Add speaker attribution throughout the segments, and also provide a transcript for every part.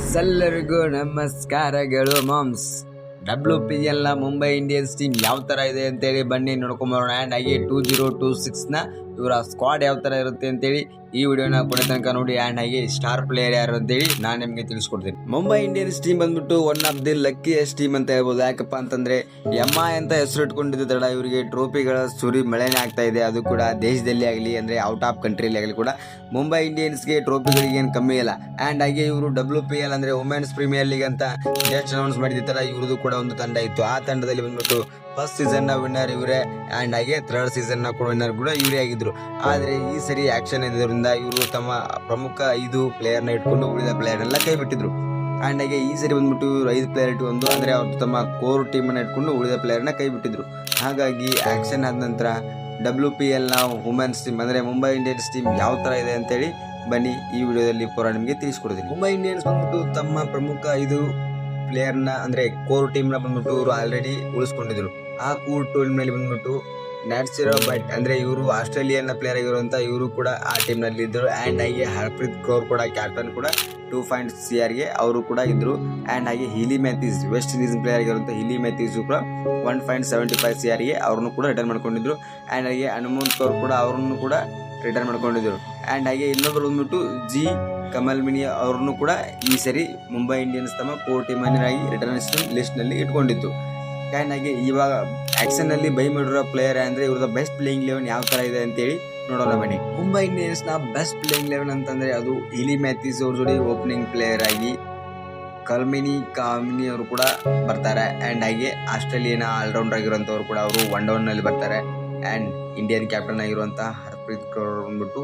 Speaker 1: Guys ಎಲ್ಲರಿಗೂ ನಮಸ್ಕಾರಗಳು, moms. W P L Mumbai Indians team ಯಾವ ತರ ಇದೆ ಅಂತೇಳಿ ಬನ್ನಿ ನೋಡ್ಕೊಂಬರೋಣ. ಆ್ಯಂಡ್ ಹಾಗೆ ಟೂ ಜೀರೋ ಟೂ ಸಿಕ್ಸ್ನ ಇವರ ಸ್ಕ್ವಾಡ್ ಯಾವ ತರ ಇರುತ್ತೆ ಅಂತೇಳಿ ಈ ವಿಡಿಯೋನ ಕೊನೆ ತನಕ ನೋಡಿ ಆ್ಯಂಡ್ ಆಗಿ ಸ್ಟಾರ್ ಪ್ಲೇಯರ್ ಯಾರು ಅಂತೇಳಿ ನಾನು ನಿಮಗೆ ತಿಳಿಸ್ಕೊಡ್ತೀನಿ. ಮುಂಬೈ ಇಂಡಿಯನ್ಸ್ ಟೀಮ್ ಬಂದ್ಬಿಟ್ಟು one of the luckiest team ಅಂತ ಹೇಳ್ಬೋದು. ಯಾಕಪ್ಪ ಅಂತಂದ್ರೆ ಎಂ ಐ ಅಂತ ಹೆಸರು ಇಟ್ಕೊಂಡಿದ್ದ ತಡ ಇವರಿಗೆ ಟ್ರೋಫಿಗಳ ಸುರಿ ಮಳೆನೇ ಆಗ್ತಾ ಇದೆ. ಅದು ಕೂಡ ದೇಶದಲ್ಲಿ ಆಗಲಿ, ಅಂದರೆ ಔಟ್ ಆಫ್ ಕಂಟ್ರಿಲಿ ಆಗಲಿ ಕೂಡ ಮುಂಬೈ ಇಂಡಿಯನ್ಸ್ಗೆ ಟ್ರೋಫಿಗಳಿಗೆ ಏನು ಕಮ್ಮಿ ಇಲ್ಲ. ಆ್ಯಂಡ್ ಹಾಗೆ ಇವರು ಡಬ್ಲ್ಯೂ ಪಿ ಎಲ್ ಅಂದರೆ ವುಮೆನ್ಸ್ ಪ್ರೀಮಿಯರ್ ಲೀಗ್ ಅಂತ ಜಸ್ಟ್ ಅನೌನ್ಸ್ ಮಾಡಿದ ತರ ಇವ್ರದ್ದು ಕೂಡ ಒಂದು ತಂಡ ಇತ್ತು. ಆ ತಂಡದಲ್ಲಿ ಬಂದ್ಬಿಟ್ಟು ಫಸ್ಟ್ನ ವಿನ್ನರ್ ಇವರೇ ಆ್ಯಂಡ್ ಹಾಗೆ ಥರ್ಡ್ನ ಕೂಡ ವಿನ್ನರ್ ಕೂಡ ಇವರೇ ಆಗಿದ್ರು. ಆದರೆ ಈ ಸರಿ ಆಕ್ಷನ್ ಇದ್ದರಿಂದ ಇವರು ತಮ್ಮ ಪ್ರಮುಖ ಐದು ಪ್ಲೇಯರ್ನ ಇಟ್ಕೊಂಡು ಉಳಿದ ಪ್ಲೇಯರ್ ಎಲ್ಲ ಕೈ ಬಿಟ್ಟಿದ್ರು. ಆ್ಯಂಡ್ ಹಾಗೆ ಈ ಸರಿ ಬಂದ್ಬಿಟ್ಟು ಇವರು ಐದು ಪ್ಲೇಯರ್ ಇಟ್ಕೊಂಡು ಅಂದ್ರೆ ಅವರು ತಮ್ಮ ಕೋರ್ ಟೀಮ್ ಅನ್ನ ಇಟ್ಕೊಂಡು ಉಳಿದ ಪ್ಲೇಯರ್ನ ಕೈ ಬಿಟ್ಟಿದ್ರು. ಹಾಗಾಗಿ ಆಕ್ಷನ್ ಆದ ನಂತರ ಡಬ್ಲ್ಯೂ ಪಿ ಎಲ್ನ ವುಮೆನ್ಸ್ ಟೀಮ್ ಅಂದ್ರೆ ಮುಂಬೈ ಇಂಡಿಯನ್ಸ್ ಟೀಮ್ ಯಾವ ತರ ಇದೆ ಅಂತೇಳಿ ಬನ್ನಿ ಈ ವಿಡಿಯೋದಲ್ಲಿ ಪೂರ ನಿಮಗೆ ತಿಳಿಸ್ಕೊಡ್ತೀನಿ. ಮುಂಬೈ ಇಂಡಿಯನ್ಸ್ ಬಂದ್ಬಿಟ್ಟು ತಮ್ಮ ಪ್ರಮುಖ ಐದು ಪ್ಲೇಯರ್ ಅಂದರೆ ಕೋರ್ ಟೀಮ್ನ ಬಂದ್ಬಿಟ್ಟು ಇವರು ಆಲ್ರೆಡಿ ಉಳಿಸ್ಕೊಂಡಿದ್ರು. ಆ ಕೋರ್ ಟೀಮ್ ಮೇಲೆ ಬಂದ್ಬಿಟ್ಟು ನ್ಯಾಟ್ಸಿರೋ ಬಟ್ ಅಂದ್ರೆ ಇವರು ಆಸ್ಟ್ರೇಲಿಯನ್ ಪ್ಲೇಯರ್ ಆಗಿರುವಂಥ ಇವರು ಕೂಡ ಆ ಟೀಮ್ನಲ್ಲಿ ಇದ್ರು. ಅಂಡ್ ಹಾಗೆ ಹರ್ಪ್ರೀತ್ ಕೌರ್ ಕೂಡ ಕ್ಯಾಪ್ಟನ್ ಕೂಡ ಟೂ ಪಾಯಿಂಟ್ ಸಿ ಆರ್ಗೆ ಅವರು ಕೂಡ ಇದ್ದರು ಅಂಡ್ ಹಾಗೆ Hayley Matthews West Indies player ಆಗಿರುವಂತ ಹಿಲಿ ಮ್ಯಾಥ್ಯೂಸ್ ಕೂಡ one point seventy five C ಆರ್ಗೆ ಅವ್ರನ್ನು ಕೂಡ ರಿಟರ್ನ್ ಮಾಡ್ಕೊಂಡಿದ್ರು. ಅಂಡ್ ಹಾಗೆ ಹನುಮಂತ್ ಕೌರ್ ಕೂಡ ಅವ್ರನ್ನು ಕೂಡ ರಿಟರ್ನ್ ಮಾಡ್ಕೊಂಡಿದ್ರು. ಅಂಡ್ ಹಾಗೆ ಇನ್ನೊಬ್ರು ಬಂದ್ಬಿಟ್ಟು ಜಿ ಕಮಲ್ ಮಿನಿ ಅವ್ರನ್ನು ಕೂಡ ಈ ಸರಿ ಮುಂಬೈ ಇಂಡಿಯನ್ಸ್ ತಮ್ಮ ಆಗಿ ರಿಟರ್ನ್ ಲಿಸ್ಟ್ನಲ್ಲಿ ಇಟ್ಕೊಂಡಿತ್ತು. ಹಾಗೆ ಇವಾಗ ನಲ್ಲಿ ಬೈ ಮಾಡಿರೋ ಪ್ಲೇಯರ್ ಅಂದ್ರೆ ಇವ್ರದ ಬೆಸ್ಟ್ ಪ್ಲೇಯಿಂಗ್ ಲೆವೆನ್ ಯಾವ ತರ ಇದೆ ಅಂತೇಳಿ ನೋಡೋಣ ಬನ್ನಿ. ಮುಂಬೈ ಇಂಡಿಯನ್ಸ್ನ ಬೆಸ್ಟ್ ಪ್ಲೇಯಿಂಗ್ ಲೆವೆನ್ ಅಂತಂದ್ರೆ ಅದು ಇಲಿ ಮ್ಯಾಥ್ಯೂಸ್ ಅವ್ರ ಜೋಡಿ ಓಪನಿಂಗ್ ಪ್ಲೇಯರ್ ಆಗಿ ಕಲ್ಮಿನಿ, ಕಾಮಿನಿ ಅವರು ಕೂಡ ಬರ್ತಾರೆ. ಅಂಡ್ ಹಾಗೆ ಆಸ್ಟ್ರೇಲಿಯನ್ ಆಲ್ರೌಂಡರ್ ಆಗಿರುವಂತವ್ರು ಕೂಡ ಅವರು ಒನ್ ಡೌನ್ನಲ್ಲಿ ಬರ್ತಾರೆ. ಅಂಡ್ ಇಂಡಿಯನ್ ಕ್ಯಾಪ್ಟನ್ ಆಗಿರುವಂತಹ ಹರ್ಪ್ರೀತ್ ಕೌರ್ ಬಂದ್ಬಿಟ್ಟು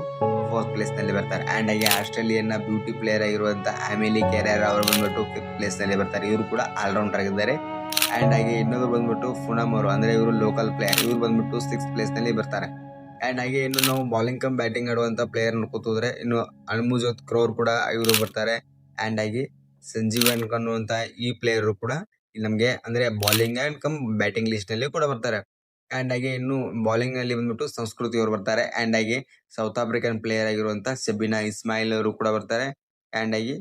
Speaker 1: ಫೋರ್ತ್ ಪ್ಲೇಸ್ನಲ್ಲಿ ಬರ್ತಾರೆ. ಅಂಡ್ ಹಾಗೆ ಆಸ್ಟ್ರೇಲಿಯನ್ನ ಬ್ಯೂಟಿ ಪ್ಲೇಯರ್ ಆಗಿರುವಂತಹ ಅಮಿಲಿ ಕೆರಿಯರ್ ಅವರು ಬಂದ್ಬಿಟ್ಟು ಫಿಫ್ತ್ ಪ್ಲೇಸ್ನಲ್ಲಿ ಬರ್ತಾರೆ. ಇವರು ಕೂಡ ಆಲ್ರೌಂಡರ್ ಆಗಿದ್ದಾರೆ. ಅಂಡ್ ಹಾಗೆ ಇನ್ನೊಂದು ಬಂದ್ಬಿಟ್ಟು ಫುನಮ್ ಅವರು, ಅಂದ್ರೆ ಇವರು ಲೋಕಲ್ ಪ್ಲೇಯರ್ ಇವರು ಬಂದ್ಬಿಟ್ಟು ಸಿಕ್ಸ್ ಪ್ಲೇಸ್ನಲ್ಲಿ ಬರ್ತಾರೆ. ಅಂಡ್ ಹಾಗೆ ಇನ್ನು ನಾವು ಬಾಲಿಂಗ್ ಕಮ್ ಬ್ಯಾಟಿಂಗ್ ಆಡುವಂತ ಪ್ಲೇಯರ್ ನೋಡ್ಕೋತೋದ್ರೆ ಇನ್ನು ಅನ್ಮುಜೋತ್ ಕ್ರೋರ್ ಕೂಡ ಇವರು ಬರ್ತಾರೆ. ಅಂಡ್ ಹಾಗೆ ಸಂಜೀವನ್ ಅನ್ನುವಂತ ಈ ಪ್ಲೇಯರ್ ಕೂಡ ನಮಗೆ, ಅಂದ್ರೆ ಬಾಲಿಂಗ್ ಅಂಡ್ ಕಮ್ ಬ್ಯಾಟಿಂಗ್ ಲಿಸ್ಟ್ನಲ್ಲಿ ಕೂಡ ಬರ್ತಾರೆ. ಅಂಡ್ ಹಾಗೆ ಇನ್ನು ಬಾಲಿಂಗ್ನಲ್ಲಿ ಬಂದ್ಬಿಟ್ಟು ಸಂಸ್ಕೃತಿ ಅವರು ಬರ್ತಾರೆ. ಆ್ಯಂಡ್ ಹಾಗೆ ಸೌತ್ ಆಫ್ರಿಕನ್ ಪ್ಲೇಯರ್ ಆಗಿರುವಂಥ ಸೆಬಿನಾ ಇಸ್ಮಾಯಿಲ್ ಅವರು ಕೂಡ ಬರ್ತಾರೆ. ಆ್ಯಂಡ್ ಆಗಿ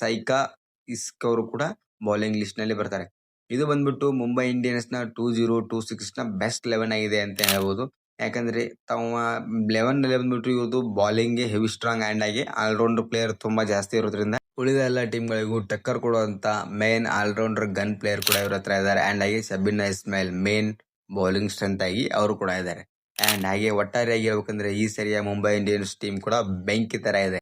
Speaker 1: ಸೈಕಾ ಇಸ್ಕ್ ಅವರು ಕೂಡ ಬೌಲಿಂಗ್ ಲಿಸ್ಟ್ನಲ್ಲಿ ಬರ್ತಾರೆ. ಇದು ಬಂದ್ಬಿಟ್ಟು Mumbai Indians two zero two ಸಿಕ್ಸ್ನ best eleven ಆಗಿದೆ ಅಂತ ಹೇಳ್ಬೋದು. ಯಾಕಂದ್ರೆ ತಮ್ಮ ಲೆವೆನ್ನಲ್ಲಿ ಬಂದ್ಬಿಟ್ಟು ಇವ್ರದ್ದು ಬಾಲಿಂಗ್ ಹೆವಿ ಸ್ಟ್ರಾಂಗ್ ಆ್ಯಂಡ್ ಆಗಿ ಆಲ್ರೌಂಡರ್ ಪ್ಲೇಯರ್ ತುಂಬಾ ಜಾಸ್ತಿ ಇರೋದ್ರಿಂದ ಉಳಿದ ಎಲ್ಲ ಟೀಮ್ ಗಳಿಗೂ ಟಕ್ಕರ್ ಕೊಡುವಂತ ಮೇನ್ ಆಲ್ರೌಂಡರ್ ಗನ್ ಪ್ಲೇಯರ್ ಕೂಡ ಇವ್ರ ಹತ್ರ ಇದ್ದಾರೆ. ಆ್ಯಂಡ್ ಆಗಿ Shabnim Ismail main bowling strength ಆಗಿ ಅವರು ಕೂಡ ಇದ್ದಾರೆ ಅಂಡ್ ಹಾಗೆ ಒಟ್ಟಾರೆಯಾಗಿ ಹೇಳ್ಬೇಕಂದ್ರೆ ಈ ಸರಿಯ ಮುಂಬೈ ಇಂಡಿಯನ್ಸ್ ಟೀಮ್ ಕೂಡ ಬೆಂಕಿ ತರ ಇದೆ.